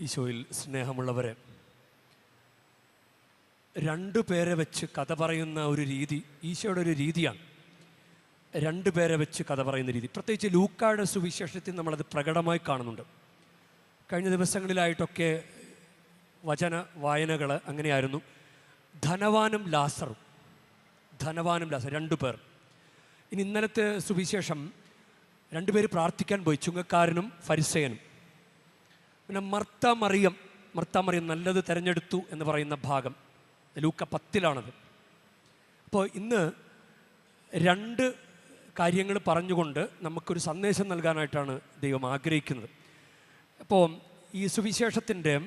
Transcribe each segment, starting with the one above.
ഈശോയിൽ സ്നേഹമുള്ളവരെ രണ്ടു പേരെ വെച്ച് കഥ പറയുന്ന ഒരു രീതി ഈശോയുടെ ഒരു രീതിയാണ്. രണ്ടു പേരെ വെച്ച് കഥ പറയുന്ന രീതി. പ്രത്യേകിച്ച് ലൂക്കായുടെ സുവിശേഷത്തിൽ നമ്മളത് പ്രകടമായി കാണുന്നുണ്ട്. കഴിഞ്ഞ ദിവസങ്ങളിലായിട്ടൊക്കെ വചന വായനകൾ അങ്ങനെയായിരുന്നു. ധനവാനും ലാസറും. ധനവാനും ലാസർ രണ്ടു പേർ. ഇനി ഇന്നലത്തെ സുവിശേഷം രണ്ടുപേർ പ്രാർത്ഥിക്കാൻ പോയി ചുങ്കക്കാരനും ഫരിസയനും. പിന്നെ മർത്ത മറിയം മർത്ത മറിയം നല്ലത് തിരഞ്ഞെടുത്തു എന്ന് പറയുന്ന ഭാഗം. ലൂക്ക പത്തിലാണത്. അപ്പോൾ ഇന്ന് രണ്ട് കാര്യങ്ങൾ പറഞ്ഞുകൊണ്ട് നമുക്കൊരു സന്ദേശം നൽകാനായിട്ടാണ് ദൈവം ആഗ്രഹിക്കുന്നത്. അപ്പോൾ ഈ സുവിശേഷത്തിന്റെ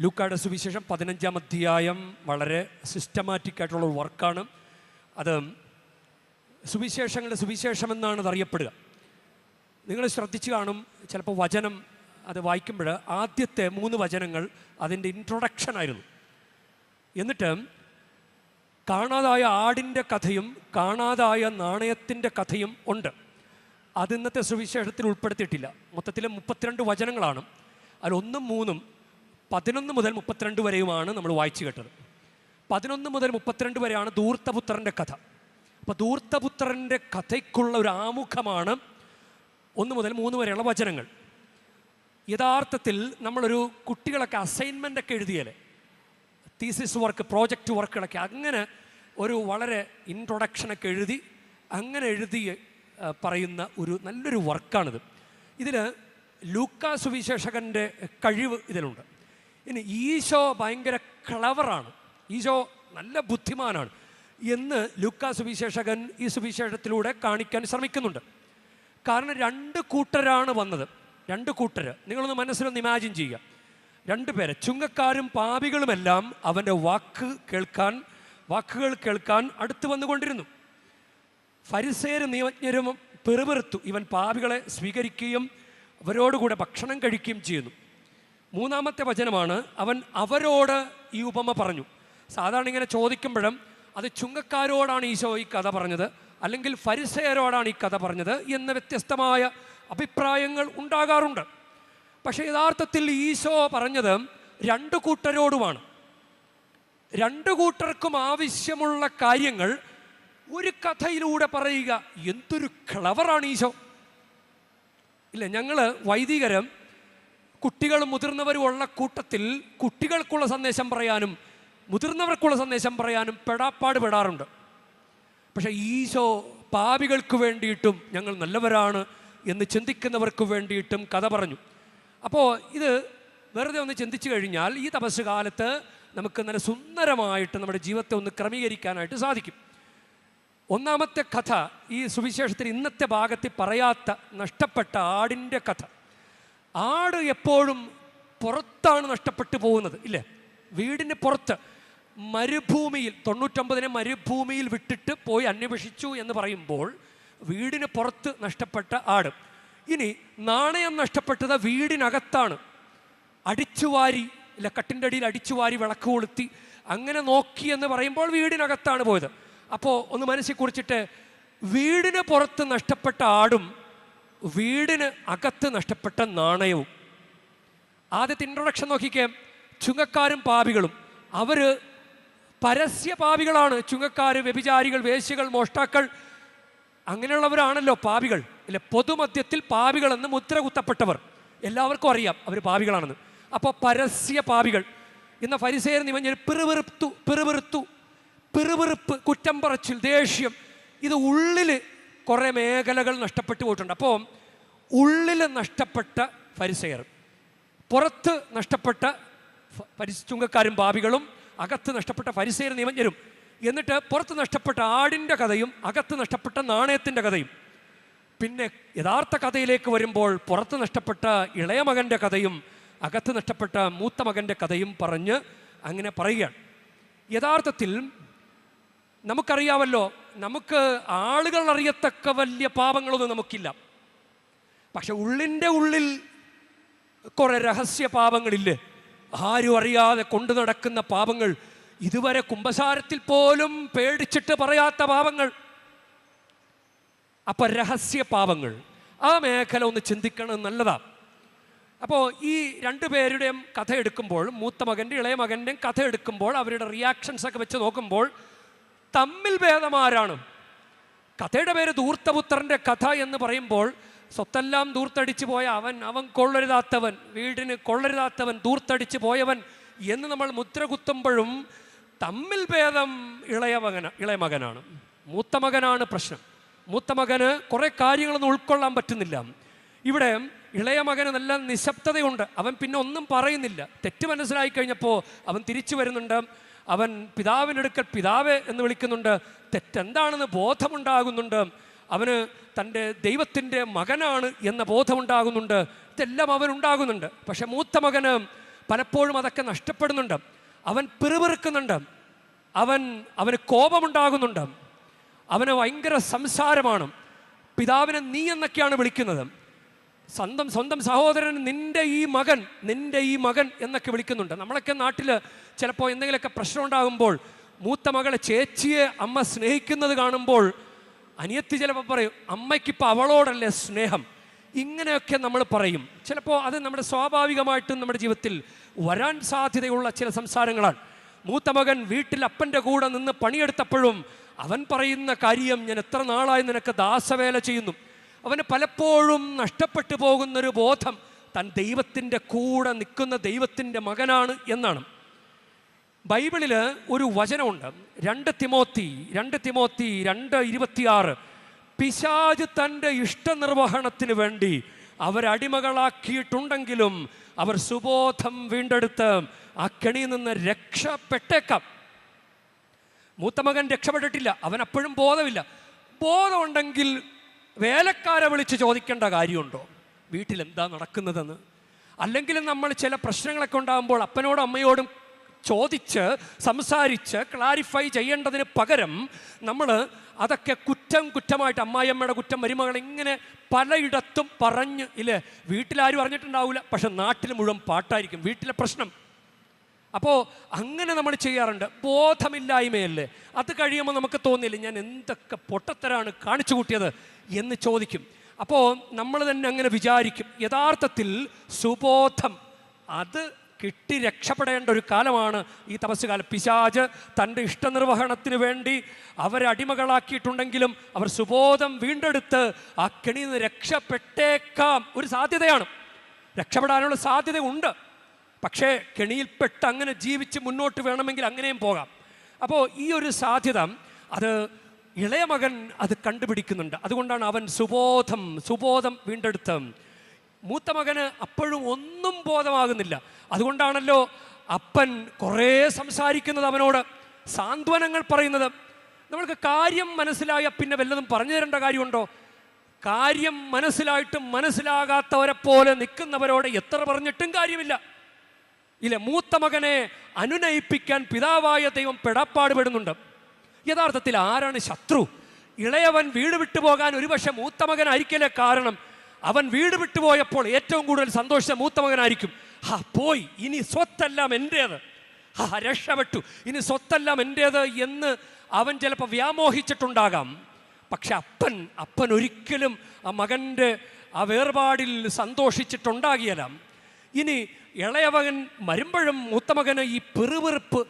ലൂക്കായുടെ സുവിശേഷം പതിനഞ്ചാം അധ്യായം വളരെ സിസ്റ്റമാറ്റിക് ആയിട്ടുള്ള ഒരു വർക്കാണ്. അത് സുവിശേഷങ്ങളുടെ സുവിശേഷം എന്നാണ് അറിയപ്പെടുക. നിങ്ങൾ ശ്രദ്ധിച്ചു കാണും ചിലപ്പോൾ വചനം അത് വായിക്കുമ്പോൾ ആദ്യത്തെ മൂന്ന് വചനങ്ങൾ അതിന്റെ ഇൻട്രൊഡക്ഷൻ ആയിരുന്നു. എന്നിട്ട് കാണാതായ ആടിന്റെ കഥയും കാണാതായ നാണയത്തിന്റെ കഥയും ഉണ്ട്. അത് ഇന്നത്തെ സുവിശേഷത്തിൽ ഉൾപ്പെടുത്തിയിട്ടില്ല. മൊത്തത്തിൽ മുപ്പത്തിരണ്ട് വചനങ്ങളാണ്. അതിൽ ഒന്നും മൂന്നും പതിനൊന്ന് മുതൽ മുപ്പത്തിരണ്ട് വരെയുമാണ് നമ്മൾ വായിച്ചു കേട്ടത്. പതിനൊന്ന് മുതൽ മുപ്പത്തിരണ്ട് വരെയാണ് ധൂർത്തപുത്രന്റെ കഥ. അപ്പോൾ ധൂർത്തപുത്രന്റെ കഥയ്ക്കുള്ള ഒരു ആമുഖമാണ് ഒന്ന് മുതൽ മൂന്ന് വരെയുള്ള വചനങ്ങൾ. യഥാർത്ഥത്തിൽ നമ്മളൊരു കുട്ടികളൊക്കെ അസൈൻമെന്റ് ഒക്കെ എഴുതിയാലേ തീസിസ് വർക്ക് പ്രോജക്റ്റ് വർക്കുകളൊക്കെ അങ്ങനെ ഒരു വളരെ ഇൻട്രൊഡക്ഷനൊക്കെ എഴുതി അങ്ങനെ എഴുതി പറയുന്ന ഒരു നല്ലൊരു വർക്കാണിത് ഇതിൽ ലൂക്കാ സുവിശേഷകന്റെ കഴിവ് ഇതിലുണ്ട്. ഇനി ഈശോ ഭയങ്കര ക്ലവറാണ് ഈശോ നല്ല ബുദ്ധിമാനാണ് എന്ന് ലൂക്കാ സുവിശേഷകൻ ഈ സുവിശേഷത്തിലൂടെ കാണിക്കാൻ ശ്രമിക്കുന്നുണ്ട്. കാരണം രണ്ട് കൂട്ടരാണ് വന്നത്. രണ്ട് കൂട്ടർ നിങ്ങളൊന്ന് മനസ്സിലൊന്ന് ഇമാജിൻ ചെയ്യുക. രണ്ട് പേര്. ചുങ്കക്കാരും പാപികളുമെല്ലാം അവന്റെ വാക്ക് കേൾക്കാൻ വാക്കുകൾ കേൾക്കാൻ അടുത്ത് വന്നുകൊണ്ടിരുന്നു. ഫരിസേരും നിയമജ്ഞരും പെറുപെറുത്തു. ഇവൻ പാപികളെ സ്വീകരിക്കുകയും അവരോടുകൂടെ ഭക്ഷണം കഴിക്കുകയും ചെയ്യുന്നു. മൂന്നാമത്തെ വചനമാണ് അവൻ അവരോട് ഈ ഉപമ പറഞ്ഞു. സാധാരണ ഇങ്ങനെ ചോദിക്കുമ്പോഴും അത് ചുങ്കക്കാരോടാണ് ഈശോ ഈ കഥ പറഞ്ഞത് അല്ലെങ്കിൽ ഫരിസയരോടാണ് ഈ കഥ പറഞ്ഞത് എന്ന വ്യത്യസ്തമായ അഭിപ്രായങ്ങൾ ഉണ്ടാകാറുണ്ട്. പക്ഷേ യഥാർത്ഥത്തിൽ ഈശോ പറഞ്ഞത് രണ്ട് കൂട്ടരോടുമാണ്. രണ്ട് കൂട്ടർക്കും ആവശ്യമുള്ള കാര്യങ്ങൾ ഒരു കഥയിലൂടെ പറയുക എന്തൊരു ക്ലവറാണ് ഈശോ. ഇല്ല ഞങ്ങൾ വൈദികരം കുട്ടികളും മുതിർന്നവരും ഉള്ള കൂട്ടത്തിൽ കുട്ടികൾക്കുള്ള സന്ദേശം പറയാനും മുതിർന്നവർക്കുള്ള സന്ദേശം പറയാനും പെടാപ്പാട് പെടാറുണ്ട്. പക്ഷേ ഈശോ പാപികൾക്ക് വേണ്ടിയിട്ടും ഞങ്ങൾ നല്ലവരാണ് എന്ന് ചിന്തിക്കുന്നവർക്ക് വേണ്ടിയിട്ടും കഥ പറഞ്ഞു. അപ്പോൾ ഇത് വെറുതെ ഒന്ന് ചിന്തിച്ചു കഴിഞ്ഞാൽ ഈ തപസ് കാലത്ത് നമുക്ക് നല്ല സുന്ദരമായിട്ട് നമ്മുടെ ജീവിതത്തെ ഒന്ന് ക്രമീകരിക്കാനായിട്ട് സാധിക്കും. ഒന്നാമത്തെ കഥ ഈ സുവിശേഷത്തിൽ ഇന്നത്തെ ഭാഗത്തിൽ പറയാത്ത നഷ്ടപ്പെട്ട ആടിന്റെ കഥ. ആട് എപ്പോഴും പുറത്താണ് നഷ്ടപ്പെട്ടു പോകുന്നത് ഇല്ലേ? വീടിന് പുറത്ത് മരുഭൂമിയിൽ തൊണ്ണൂറ്റൊമ്പതിനെ മരുഭൂമിയിൽ വിട്ടിട്ട് പോയി അന്വേഷിച്ചു എന്ന് പറയുമ്പോൾ വീടിന് പുറത്ത് നഷ്ടപ്പെട്ട ആട്. ഇനി നാണയം നഷ്ടപ്പെട്ടത് വീടിനകത്താണ്. അടിച്ചുവാരി ഇല്ല കട്ടിന്റെ അടിയിൽ അടിച്ചുവാരി വിളക്ക് കൊളുത്തി അങ്ങനെ നോക്കി എന്ന് പറയുമ്പോൾ വീടിനകത്താണ് പോയത്. അപ്പോൾ ഒന്ന് മനസ്സിൽ കുറിച്ചിട്ട് വീടിന് പുറത്ത് നഷ്ടപ്പെട്ട ആടും വീടിന് അകത്ത് നഷ്ടപ്പെട്ട നാണയവും. ആദ്യത്തെ ഇൻട്രൊഡക്ഷൻ നോക്കിക്കേ. ചുങ്കക്കാരും പാപികളും. അവർ പരസ്യ പാപികളാണ് ചുങ്കക്കാർ വ്യഭിചാരികൾ വേശ്യകൾ മോഷ്ടാക്കൾ അങ്ങനെയുള്ളവരാണല്ലോ പാപികൾ. ഇല്ല പൊതുമധ്യത്തിൽ പാപികൾ എന്ന് മുദ്ര കുത്തപ്പെട്ടവർ. എല്ലാവർക്കും അറിയാം അവർ പാപികളാണെന്ന്. അപ്പോൾ പരസ്യ പാപികൾ. ഇന്ന് ഫരിസേർ നിവഞ്ഞൊരു പിറുവിറുത്തു പിറുവിറുത്തു പിറുവിറുപ്പ് കുറ്റം പറച്ചിൽ ദേഷ്യം ഇത് ഉള്ളിൽ കുറേ മേഖലകൾ നഷ്ടപ്പെട്ടു പോയിട്ടുണ്ട്. അപ്പോൾ ഉള്ളിൽ നഷ്ടപ്പെട്ട പരിസയർ പുറത്ത് നഷ്ടപ്പെട്ട പരിശുങ്കക്കാരും പാവികളും പാപികളും അകത്ത് നഷ്ടപ്പെട്ട പരിസയർ നിമഞ്ഞരും എന്നിട്ട് പുറത്ത് നഷ്ടപ്പെട്ട ആടിന്റെ കഥയും അകത്ത് നഷ്ടപ്പെട്ട നാണയത്തിന്റെ കഥയും. പിന്നെ യഥാർത്ഥ കഥയിലേക്ക് വരുമ്പോൾ പുറത്ത് നഷ്ടപ്പെട്ട ഇളയ മകന്റെ കഥയും അകത്ത് നഷ്ടപ്പെട്ട മൂത്ത മകന്റെ കഥയും പറഞ്ഞ് അങ്ങനെ പറയുകയാണ്. യഥാർത്ഥത്തിൽ നമുക്കറിയാമല്ലോ നമുക്ക് ആളുകൾ അറിയത്തക്ക വലിയ പാപങ്ങളൊന്നും നമുക്കില്ല. പക്ഷെ ഉള്ളിന്റെ ഉള്ളിൽ കുറെ രഹസ്യ പാപങ്ങളില്ലേ? ആരും അറിയാതെ കൊണ്ടു നടക്കുന്ന പാപങ്ങൾ ഇതുവരെ കുംഭസാരത്തിൽ പോലും പേടിച്ചിട്ട് പറയാത്ത പാപങ്ങൾ അപ്പൊ രഹസ്യ പാപങ്ങൾ ആ മേഖല ഒന്ന് ചിന്തിക്കണം നല്ലതാ. അപ്പോൾ ഈ രണ്ടു പേരുടെയും കഥ എടുക്കുമ്പോൾ മൂത്ത മകന്റെ ഇളയ മകന്റെയും കഥ എടുക്കുമ്പോൾ അവരുടെ റിയാക്ഷൻസ് ഒക്കെ വെച്ച് നോക്കുമ്പോൾ തമ്മിൽ ഭേദമാരാണ്. കഥയുടെ പേര് ധൂർത്തപുത്രന്റെ കഥ എന്ന് പറയുമ്പോൾ സ്വത്തെല്ലാം ദൂർത്തടിച്ചു പോയ അവൻ അവൻ കൊള്ളരുതാത്തവൻ വീടിന് കൊള്ളരുതാത്തവൻ ദൂർത്തടിച്ചു പോയവൻ എന്ന് നമ്മൾ മുദ്ര കുത്തുമ്പോഴും തമ്മിൽ ഭേദം ഇളയ മകന ഇളയ മകനാണ്. മൂത്ത മകനാണ് പ്രശ്നം. മൂത്ത മകന് കുറേ കാര്യങ്ങളൊന്നും ഉൾക്കൊള്ളാൻ പറ്റുന്നില്ല. ഇവിടെ ഇളയ മകന് നല്ല നിശബ്ദതയുണ്ട്. അവൻ പിന്നെ ഒന്നും പറയുന്നില്ല. തെറ്റ് മനസ്സിലായി കഴിഞ്ഞപ്പോൾ അവൻ തിരിച്ചു വരുന്നുണ്ട്. അവൻ പിതാവിനെടുക്കൽ പിതാവ് എന്ന് വിളിക്കുന്നുണ്ട്. തെറ്റെന്താണെന്ന് ബോധമുണ്ടാകുന്നുണ്ട്. അവന് തന്റെ ദൈവത്തിന്റെ മകനാണ് എന്ന ബോധമുണ്ടാകുന്നുണ്ട്. ഇതെല്ലാം അവനുണ്ടാകുന്നുണ്ട്. പക്ഷെ മൂത്ത മകന് പലപ്പോഴും അതൊക്കെ നഷ്ടപ്പെടുന്നുണ്ട്. അവൻ പിറുപിറുക്കുന്നുണ്ട്. അവൻ അവന് കോപമുണ്ടാകുന്നുണ്ട്. അവന് ഭയങ്കര സംസാരമാണ്. പിതാവിനെ നീ എന്നൊക്കെയാണ് വിളിക്കുന്നത്. സ്വന്തം സ്വന്തം സഹോദരൻ നിന്റെ ഈ മകൻ നിന്റെ ഈ മകൻ എന്നൊക്കെ വിളിക്കുന്നുണ്ട്. നമ്മളൊക്കെ നാട്ടിൽ ചിലപ്പോൾ എന്തെങ്കിലുമൊക്കെ പ്രശ്നം ഉണ്ടാകുമ്പോൾ മൂത്ത മകളെ ചേച്ചിയെ അമ്മ സ്നേഹിക്കുന്നത് കാണുമ്പോൾ അനിയത്തി ചിലപ്പോൾ പറയും അമ്മയ്ക്കിപ്പോൾ അവളോടല്ലേ സ്നേഹം? ഇങ്ങനെയൊക്കെ നമ്മൾ പറയും. ചിലപ്പോൾ അത് നമ്മുടെ സ്വാഭാവികമായിട്ടും നമ്മുടെ ജീവിതത്തിൽ വരാൻ സാധ്യതയുള്ള ചില സംസാരങ്ങളാണ്. മൂത്ത മകൻ വീട്ടിൽ അപ്പന്റെ കൂടെ നിന്ന് പണിയെടുത്തപ്പോഴും അവൻ പറയുന്ന കാര്യം ഞാൻ എത്ര നാളായി നിനക്ക് ദാസവേല ചെയ്യുന്നു. അവന് പലപ്പോഴും നഷ്ടപ്പെട്ടു പോകുന്നൊരു ബോധം തൻ ദൈവത്തിന്റെ കൂടെ നിൽക്കുന്ന ദൈവത്തിന്റെ മകനാണ് എന്നാണ്. ബൈബിളിൽ ഒരു വചനമുണ്ട്. രണ്ട് തിമോത്തി രണ്ട് തിമോത്തി രണ്ട് ഇരുപത്തിയാറ്. പിശാജ് തന്റെ ഇഷ്ടനിർവഹണത്തിന് വേണ്ടി അവരടിമകളാക്കിയിട്ടുണ്ടെങ്കിലും അവർ സുബോധം വീണ്ടെടുത്ത് ആ കെണിയിൽ നിന്ന് രക്ഷപ്പെട്ടേക്കാം. മൂത്ത മകൻ രക്ഷപ്പെട്ടിട്ടില്ല അവൻ അപ്പോഴും ബോധമില്ല. ബോധമുണ്ടെങ്കിൽ വേലക്കാരെ വിളിച്ച് ചോദിക്കേണ്ട കാര്യമുണ്ടോ? വീട്ടിൽ എന്താ നടക്കുന്നതെന്ന്? അല്ലെങ്കിൽ നമ്മൾ ചില പ്രശ്നങ്ങളൊക്കെ ഉണ്ടാകുമ്പോൾ അപ്പനോടും അമ്മയോടും ചോദിച്ച് സംസാരിച്ച് ക്ലാരിഫൈ ചെയ്യേണ്ടതിന് പകരം നമ്മൾ അതൊക്കെ കുറ്റം കുറ്റമായിട്ട് അമ്മായിയമ്മയുടെ കുറ്റം മരുമകൾ ഇങ്ങനെ പലയിടത്തും പറഞ്ഞ് ഇല്ലേ വീട്ടിലാരും അറിഞ്ഞിട്ടുണ്ടാവില്ല പക്ഷെ നാട്ടിൽ മുഴുവൻ പാട്ടായിരിക്കും വീട്ടിലെ പ്രശ്നം. അപ്പോൾ അങ്ങനെ നമ്മൾ ചെയ്യാറുണ്ട്. ബോധമില്ലായ്മയല്ലേ? അത് കഴിയുമ്പോൾ നമുക്ക് തോന്നിയില്ല ഞാൻ എന്തൊക്കെ പൊട്ടത്തരാണ് കാണിച്ചു കൂട്ടിയത് എന്ന് ചോദിക്കും. അപ്പോൾ നമ്മൾ തന്നെ അങ്ങനെ വിചാരിക്കും. യഥാർത്ഥത്തിൽ സുബോധം അത് കിട്ടി രക്ഷപ്പെടേണ്ട ഒരു കാലമാണ് ഈ തപസ്സുകാലം. പിശാജ് തന്റെ ഇഷ്ടനിർവഹണത്തിന് വേണ്ടി അവരടിമകളാക്കിയിട്ടുണ്ടെങ്കിലും അവർ സുബോധം വീണ്ടെടുത്ത് ആ കെണിയിൽ നിന്ന് രക്ഷപ്പെട്ടേക്കാം. ഒരു സാധ്യതയാണ്. രക്ഷപ്പെടാനുള്ള സാധ്യത ഉണ്ട്. പക്ഷേ കെണിയിൽപ്പെട്ട് അങ്ങനെ ജീവിച്ച് മുന്നോട്ട് വേണമെങ്കിൽ അങ്ങനെയും പോകാം. അപ്പോൾ ഈ ഒരു സാധ്യത അത് ഇളയ മകൻ അത് കണ്ടുപിടിക്കുന്നുണ്ട്. അതുകൊണ്ടാണ് അവൻ സുബോധം സുബോധം വീണ്ടെടുത്ത് മൂത്ത മകന് അപ്പോഴും ഒന്നും ബോധമാകുന്നില്ല. അതുകൊണ്ടാണല്ലോ അപ്പൻ കുറേ സംസാരിക്കുന്നത് അവനോട്. സാന്ത്വനങ്ങൾ പറയുന്നത്. നമ്മൾക്ക് കാര്യം മനസ്സിലായ പിന്നെ വല്ലതും പറഞ്ഞു തരേണ്ട കാര്യമുണ്ടോ? കാര്യം മനസ്സിലായിട്ടും മനസ്സിലാകാത്തവരെ പോലെ നിൽക്കുന്നവരോട് എത്ര പറഞ്ഞിട്ടും കാര്യമില്ല. ഇല്ല മൂത്ത മകനെ അനുനയിപ്പിക്കാൻ പിതാവായ ദൈവം പെടാപ്പാടുപെടുന്നുണ്ട്. യഥാർത്ഥത്തിൽ ആരാണ് ശത്രു? ഇളയവൻ വീട് വിട്ടുപോകാൻ ഒരുപക്ഷെ മൂത്ത മകനായിരിക്കലേ കാരണം? അവൻ വീട് വിട്ടുപോയപ്പോൾ ഏറ്റവും കൂടുതൽ സന്തോഷിച്ച മൂത്ത മകനായിരിക്കും. ഹാ പോയി. ഇനി സ്വത്തെല്ലാം എന്റേത് ഹാ രക്ഷപ്പെട്ടു. ഇനി സ്വത്തെല്ലാം എന്റേത് എന്ന് അവൻ ചിലപ്പോൾ വ്യാമോഹിച്ചിട്ടുണ്ടാകാം. പക്ഷെ അപ്പൻ അപ്പൻ ഒരിക്കലും ആ മകന്റെ ആ വേർപാടിൽ സന്തോഷിച്ചിട്ടുണ്ടാകിയല്ല ഇനി ഇളയവകൻ വരുമ്പോഴും മൂത്തമകന് ഈ പെറുപെറുപ്പ്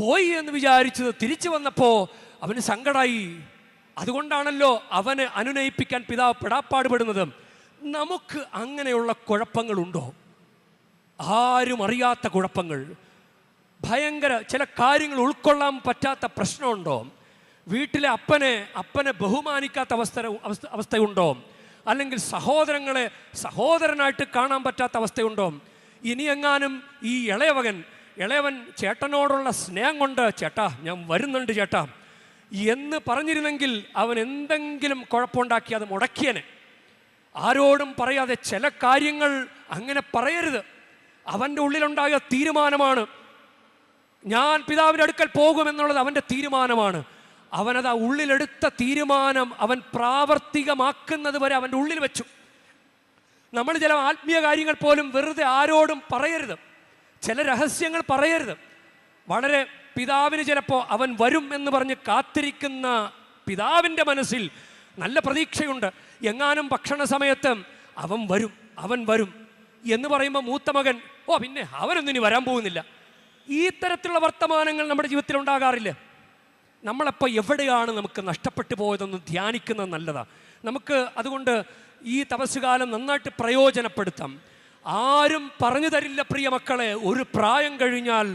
പോയി എന്ന് വിചാരിച്ചത് തിരിച്ചു വന്നപ്പോൾ അവന് സങ്കടമായി അതുകൊണ്ടാണല്ലോ അവനെ അനുനയിപ്പിക്കാൻ പിതാവ് പെടാപ്പാടുപെടുന്നത്. നമുക്ക് അങ്ങനെയുള്ള കുഴപ്പങ്ങളുണ്ടോ? ആരും അറിയാത്ത കുഴപ്പങ്ങൾ. ഭയങ്കര ചില കാര്യങ്ങൾ ഉൾക്കൊള്ളാൻ പറ്റാത്ത പ്രശ്നമുണ്ടോ? വീട്ടിലെ അപ്പനെ അപ്പനെ ബഹുമാനിക്കാത്ത അവസ്ഥ അവസ്ഥ അവസ്ഥയുണ്ടോ? അല്ലെങ്കിൽ സഹോദരങ്ങളെ സഹോദരനായിട്ട് കാണാൻ പറ്റാത്ത അവസ്ഥയുണ്ടോ? ഇനിയെങ്ങാനും ഈ ഇളയവകൻ ഇളയവൻ ചേട്ടനോടുള്ള സ്നേഹം കൊണ്ട് ചേട്ടാ ഞാൻ വരുന്നുണ്ട് ചേട്ടാ. എന്ന് പറഞ്ഞിരുന്നെങ്കിൽ അവൻ എന്തെങ്കിലും കുഴപ്പമുണ്ടാക്കി അത് മുടക്കിയനെ. ആരോടും പറയാതെ ചില കാര്യങ്ങൾ അങ്ങനെ പറയരുത്. അവന്റെ ഉള്ളിലുണ്ടായ തീരുമാനമാണ്. ഞാൻ പിതാവിന്റെ അടുക്കൽ പോകുമെന്നുള്ളത് അവന്റെ തീരുമാനമാണ്. അവനത് ആ ഉള്ളിലെടുത്ത തീരുമാനം അവൻ പ്രാവർത്തികമാക്കുന്നത് വരെ അവന്റെ ഉള്ളിൽ വെച്ചു. നമ്മൾ ചില ആത്മീയ കാര്യങ്ങൾ പോലും വെറുതെ ആരോടും പറയരുത്. ചില രഹസ്യങ്ങൾ പറയരുത്. വളരെ പിതാവിന് ചിലപ്പോൾ അവൻ വരും എന്ന് പറഞ്ഞ് കാത്തിരിക്കുന്ന പിതാവിന്റെ മനസ്സിൽ നല്ല പ്രതീക്ഷയുണ്ട്. എങ്ങാനും ഭക്ഷണ സമയത്ത് അവൻ വരും അവൻ വരും എന്ന് പറയുമ്പോൾ മൂത്ത മകൻ ഓ പിന്നെ അവനൊന്നും ഇനി വരാൻ പോകുന്നില്ല. ഈ തരത്തിലുള്ള വർത്തമാനങ്ങൾ നമ്മുടെ ജീവിതത്തിൽ ഉണ്ടാകാറില്ല? നമ്മളപ്പോൾ എവിടെയാണ് നമുക്ക് നഷ്ടപ്പെട്ടു പോയതെന്ന് ധ്യാനിക്കുന്നത് നല്ലതാണ് നമുക്ക് അതുകൊണ്ട് ഈ തപസ്സുകാലം നന്നായിട്ട് പ്രയോജനപ്പെടുത്താം. ആരും പറഞ്ഞു തരില്ല പ്രിയ മക്കളെ ഒരു പ്രായം കഴിഞ്ഞാൽ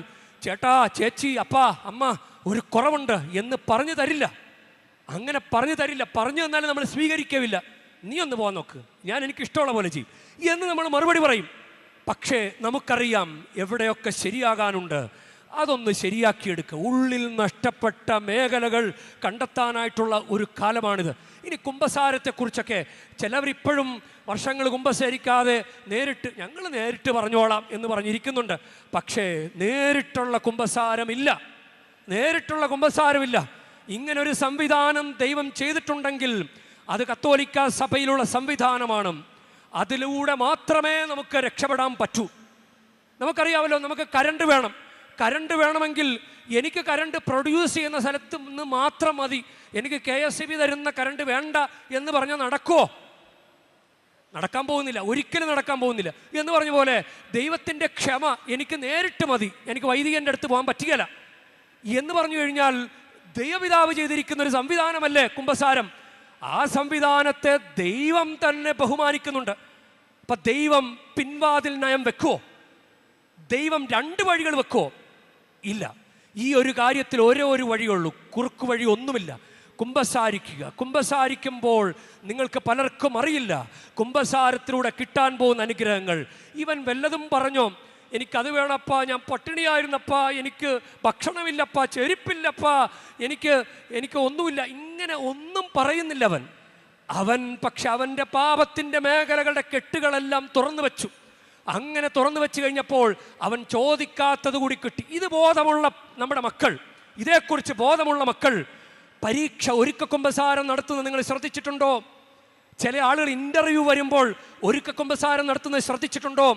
ചേട്ടാ ചേച്ചി അപ്പാ അമ്മ ഒരു കുറവുണ്ട് എന്ന് പറഞ്ഞു തരില്ല. അങ്ങനെ പറഞ്ഞു തരില്ല. പറഞ്ഞു തന്നാലും നമ്മൾ സ്വീകരിക്കവില്ല. നീ ഒന്ന് പോകാൻ നോക്ക്. ഞാൻ എനിക്ക് ഇഷ്ടമുള്ള പോലെ ചെയ്യും. എന്ന് നമ്മൾ മറുപടി പറയും. പക്ഷേ നമുക്കറിയാം എവിടെയൊക്കെ ശരിയാകാനുണ്ട്. അതൊന്ന് ശരിയാക്കിയെടുക്കുക ഉള്ളിൽ നഷ്ടപ്പെട്ട മേഖലകൾ കണ്ടെത്താനായിട്ടുള്ള ഒരു കാലമാണിത്. ഇനി കുംഭസാരത്തെക്കുറിച്ചൊക്കെ ചിലവരിപ്പോഴും വർഷങ്ങൾ കുംഭസരിക്കാതെ നേരിട്ട് ഞങ്ങൾ നേരിട്ട് പറഞ്ഞോളാം എന്ന് പറഞ്ഞിരിക്കുന്നുണ്ട്. പക്ഷേ നേരിട്ടുള്ള കുംഭസാരമില്ല. നേരിട്ടുള്ള കുംഭസാരമില്ല. ഇങ്ങനൊരു സംവിധാനം ദൈവം ചെയ്തിട്ടുണ്ടെങ്കിൽ അത് കത്തോലിക്ക സഭയിലുള്ള സംവിധാനമാണ്. അതിലൂടെ മാത്രമേ നമുക്ക് രക്ഷപ്പെടാൻ പറ്റൂ. നമുക്കറിയാമല്ലോ നമുക്ക് കരണ്ട് വേണം. കരണ്ട് വേണമെങ്കിൽ എനിക്ക് കരണ്ട് പ്രൊഡ്യൂസ് ചെയ്യുന്ന സ്ഥലത്ത് നിന്ന് മാത്രം മതി. എനിക്ക് കെ എസ് ബി തരുന്ന കരണ്ട് വേണ്ട എന്ന് പറഞ്ഞാൽ നടക്കുമോ നടക്കാൻ പോകുന്നില്ല. ഒരിക്കലും നടക്കാൻ പോകുന്നില്ല. എന്ന് പറഞ്ഞ പോലെ ദൈവത്തിന്റെ ക്ഷമ എനിക്ക് നേരിട്ട് മതി. എനിക്ക് വൈദികന്റെ അടുത്ത് പോകാൻ പറ്റുകയില്ല. എന്ന് പറഞ്ഞു കഴിഞ്ഞാൽ ദൈവപിതാവ് ചെയ്തിരിക്കുന്ന ഒരു സംവിധാനമല്ലേ കുംഭസാരം? ആ സംവിധാനത്തെ ദൈവം തന്നെ ബഹുമാനിക്കുന്നുണ്ട്. അപ്പൊ ദൈവം പിൻവാതിൽ നയം വെക്കുവോ? ദൈവം രണ്ട് വഴികൾ വെക്കുവോ? ഇല്ല. ഈ ഒരു കാര്യത്തിൽ ഓരോ ഒരു വഴിയുള്ളൂ കുറുക്കു വഴി ഒന്നുമില്ല. കുംഭസാരിക്കുക. കുംഭസാരിക്കുമ്പോൾ നിങ്ങൾക്ക് പലർക്കും അറിയില്ല. കുംഭസാരത്തിലൂടെ കിട്ടാൻ പോകുന്ന അനുഗ്രഹങ്ങൾ. ഇവൻ വല്ലതും പറഞ്ഞോ? എനിക്കത് വേണപ്പാ ഞാൻ പട്ടിണിയായിരുന്നപ്പാ എനിക്ക് ഭക്ഷണമില്ലപ്പാ ചെരുപ്പില്ലപ്പാ എനിക്ക് എനിക്ക് ഒന്നുമില്ല. ഇങ്ങനെ ഒന്നും പറയുന്നില്ല അവൻ അവൻ പക്ഷെ അവന്റെ പാപത്തിന്റെ മേഖലകളുടെ കെട്ടുകളെല്ലാം തുറന്നു വെച്ചു. അങ്ങനെ തുറന്നു വെച്ച് കഴിഞ്ഞപ്പോൾ അവൻ ചോദിക്കാത്തത് കൂടി കിട്ടി. ഇത് ബോധമുള്ള നമ്മുടെ മക്കൾ. ഇതേക്കുറിച്ച് ബോധമുള്ള മക്കൾ. പരീക്ഷ ഒരുക്ക കുമ്പസാരം നടത്തുന്നത് നിങ്ങൾ ശ്രദ്ധിച്ചിട്ടുണ്ടോ? ചില ആളുകൾ ഇന്റർവ്യൂ വരുമ്പോൾ ഒരുക്ക കുമ്പസാരം നടത്തുന്നത് ശ്രദ്ധിച്ചിട്ടുണ്ടോ?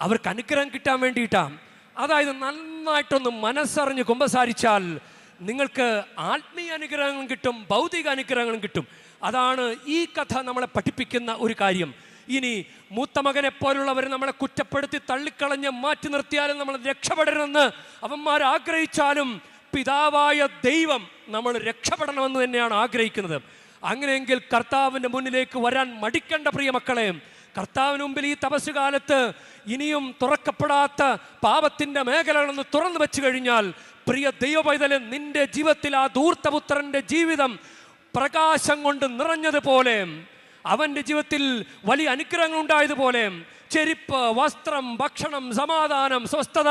അവർക്ക് അനുഗ്രഹം കിട്ടാൻ വേണ്ടിയിട്ടാണ്. അതായത് നന്നായിട്ടൊന്ന് മനസ്സറിഞ്ഞ് കുമ്പസാരിച്ചാൽ നിങ്ങൾക്ക് ആത്മീയ അനുഗ്രഹങ്ങളും കിട്ടും ഭൗതിക അനുഗ്രഹങ്ങളും കിട്ടും. അതാണ് ഈ കഥ നമ്മളെ പഠിപ്പിക്കുന്ന ഒരു കാര്യം. ഇനി മൂത്ത മകനെ പോലുള്ളവർ നമ്മളെ കുറ്റപ്പെടുത്തി തള്ളിക്കളഞ്ഞ് മാറ്റി നിർത്തിയാലും നമ്മൾ രക്ഷപ്പെടരുതെന്ന് അവന്മാർ ആഗ്രഹിച്ചാലും പിതാവായ ദൈവം നമ്മൾ രക്ഷപ്പെടണമെന്ന് തന്നെയാണ് ആഗ്രഹിക്കുന്നത്. അങ്ങനെയെങ്കിൽ കർത്താവിന്റെ മുന്നിലേക്ക് വരാൻ മടിക്കേണ്ട പ്രിയ മക്കളെ കർത്താവിന് മുമ്പിൽ ഈ തപസ് കാലത്ത് ഇനിയും തുറക്കപ്പെടാത്ത പാപത്തിന്റെ മേഖലകളൊന്ന് തുറന്നു വെച്ച് കഴിഞ്ഞാൽ പ്രിയ ദൈവപൈതലൻ നിന്റെ ജീവിതത്തിൽ ആ ധൂർത്തപുത്രന്റെ ജീവിതം പ്രകാശം കൊണ്ട് നിറഞ്ഞതുപോലെ അവന്റെ ജീവിതത്തിൽ വലിയ അനുഗ്രഹങ്ങൾ ഉണ്ടായതുപോലെ ചെരിപ്പ് വസ്ത്രം ഭക്ഷണം സമാധാനം സ്വസ്ഥത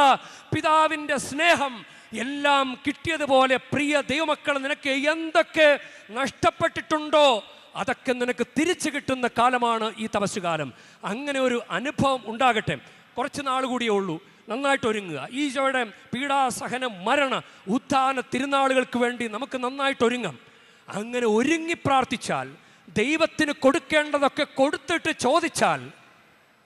പിതാവിന്റെ സ്നേഹം എല്ലാം കിട്ടിയതുപോലെ പ്രിയ ദൈവമക്കൾ നിനക്ക് എന്തൊക്കെ നഷ്ടപ്പെട്ടിട്ടുണ്ടോ അതൊക്കെ നിനക്ക് തിരിച്ചു കിട്ടുന്ന കാലമാണ് ഈ തപസ്സുകാലം. അങ്ങനെ ഒരു അനുഭവം ഉണ്ടാകട്ടെ. കുറച്ച് നാൾ കൂടിയേ ഉള്ളൂ. നന്നായിട്ട് ഒരുങ്ങുക. ഈശോയുടെ പീഡാസഹന മരണ ഉത്ഥാന തിരുനാളുകൾക്ക് വേണ്ടി നമുക്ക് നന്നായിട്ട് ഒരുങ്ങാം. അങ്ങനെ ഒരുങ്ങി പ്രാർത്ഥിച്ചാൽ ദൈവത്തിന് കൊടുക്കേണ്ടതൊക്കെ കൊടുത്തിട്ട് ചോദിച്ചാൽ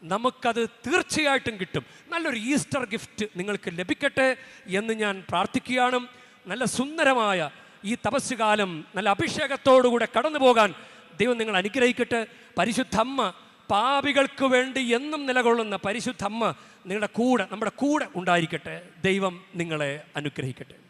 നമുക്കത് തീർച്ചയായിട്ടും കിട്ടും. നല്ലൊരു ഈസ്റ്റർ ഗിഫ്റ്റ് നിങ്ങൾക്ക് ലഭിക്കട്ടെ എന്ന് ഞാൻ പ്രാർത്ഥിക്കുകയാണ്. നല്ല സുന്ദരമായ ഈ തപസ്സുകാലം നല്ല അഭിഷേകത്തോടുകൂടെ കടന്നു പോകാൻ ദൈവം നിങ്ങൾ അനുഗ്രഹിക്കട്ടെ. പരിശുദ്ധമ്മ പാപികൾക്ക് വേണ്ടി എന്നും നിലകൊള്ളുന്ന പരിശുദ്ധമ്മ നിങ്ങളുടെ കൂടെ നമ്മുടെ കൂടെ ഉണ്ടായിരിക്കട്ടെ. ദൈവം നിങ്ങളെ അനുഗ്രഹിക്കട്ടെ.